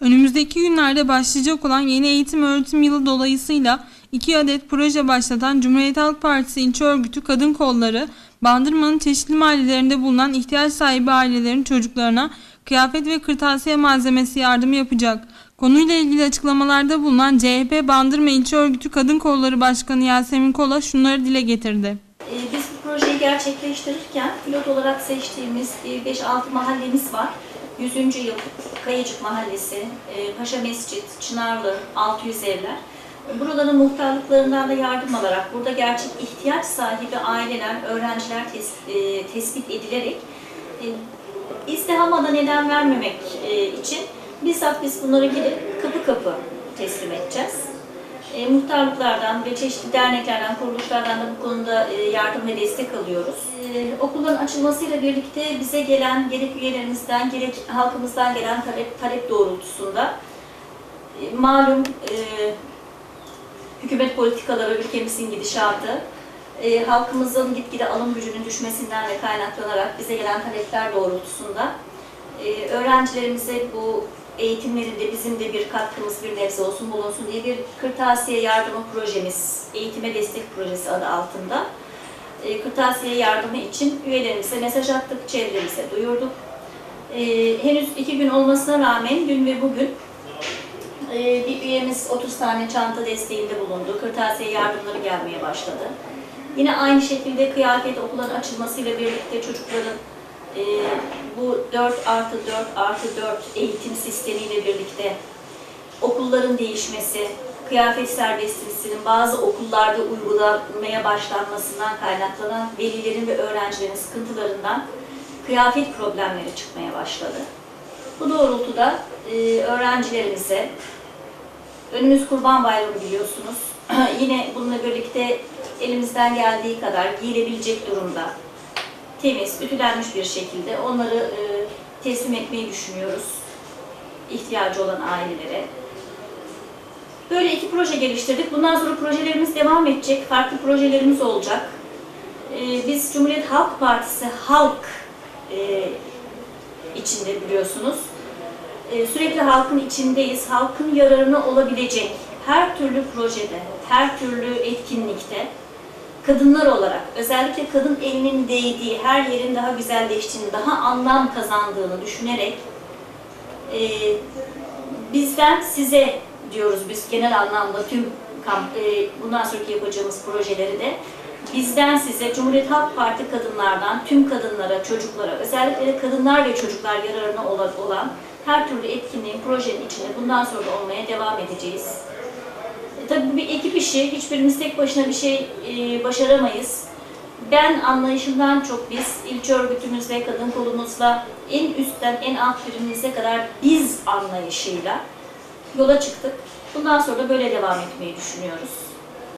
Önümüzdeki günlerde başlayacak olan yeni eğitim öğretim yılı dolayısıyla iki adet proje başlatan Cumhuriyet Halk Partisi ilçe örgütü kadın kolları Bandırma'nın çeşitli mahallelerinde bulunan ihtiyaç sahibi ailelerin çocuklarına kıyafet ve kırtasiye malzemesi yardımı yapacak. Konuyla ilgili açıklamalarda bulunan CHP Bandırma İlçe Örgütü Kadın Kolları Başkanı Yasemin Kola şunları dile getirdi. Ee, Biz bu projeyi gerçekleştirirken pilot olarak seçtiğimiz e, 5-6 mahallemiz var. 100. yıl Kayıcık Mahallesi, e, Paşa Mescit, Çınarlı, 600 evler. Buraların muhtarlıklarından da yardım alarak burada gerçek ihtiyaç sahibi aileler, öğrenciler e, tespit edilerek e, izdihama neden vermemek için bizzat biz bunları gidip kapı kapı teslim edeceğiz. E, muhtarlıklardan ve çeşitli derneklerden, kuruluşlardan da bu konuda e, yardım ve destek alıyoruz. E, okulların açılmasıyla birlikte bize gelen gerek üyelerimizden gerek halkımızdan gelen talep, talep doğrultusunda e, malum e, hükümet politikaları, ülkemizin gidişatı, e, halkımızın gitgide alım gücünün düşmesinden ve kaynaklanarak bize gelen talepler doğrultusunda e, öğrencilerimize bu eğitimlerinde bizim de bir katkımız bir nebze olsun bulunsun diye bir kırtasiye yardımı projemiz, eğitime destek projesi adı altında e, kırtasiye yardımı için üyelerimize mesaj attık, çevremize duyurduk. E, henüz iki gün olmasına rağmen dün ve bugün e, bir üyemiz 30 tane çanta desteğinde bulundu. Kırtasiye yardımları gelmeye başladı. Yine aynı şekilde kıyafet okulların açılmasıyla birlikte çocukların e, bu 4 artı 4 artı 4 eğitim sistemiyle birlikte okulların değişmesi, kıyafet serbestisinin bazı okullarda uygulanmaya başlanmasından kaynaklanan velilerin ve öğrencilerin sıkıntılarından kıyafet problemleri çıkmaya başladı. Bu doğrultuda e, öğrencilerimize, önümüz Kurban Bayramı biliyorsunuz, yine bununla birlikte elimizden geldiği kadar giyilebilecek durumda, temiz, ütülenmiş bir şekilde onları e, teslim etmeyi düşünüyoruz ihtiyacı olan ailelere. Böyle iki proje geliştirdik. Bundan sonra projelerimiz devam edecek. Farklı projelerimiz olacak. E, biz Cumhuriyet Halk Partisi halk e, içinde biliyorsunuz. E, sürekli halkın içindeyiz. Halkın yararına olabilecek her türlü projede, her türlü etkinlikte kadınlar olarak özellikle kadın elinin değdiği her yerin daha güzelleştiğini, daha anlam kazandığını düşünerek e, bizden size diyoruz biz genel anlamda tüm kamp, e, bundan sonraki yapacağımız projeleri de bizden size Cumhuriyet Halk Parti kadınlardan tüm kadınlara, çocuklara, özellikle de kadınlar ve çocuklar yararına olan, her türlü etkinliğin, projenin içinde bundan sonra olmaya devam edeceğiz. Tabii bir ekip işi, hiçbirimiz tek başına bir şey e, başaramayız. Ben anlayışımdan çok biz ilçe örgütümüzle, kadın kolumuzla, en üstten en alt birimimize kadar biz anlayışıyla yola çıktık. Bundan sonra da böyle devam etmeyi düşünüyoruz.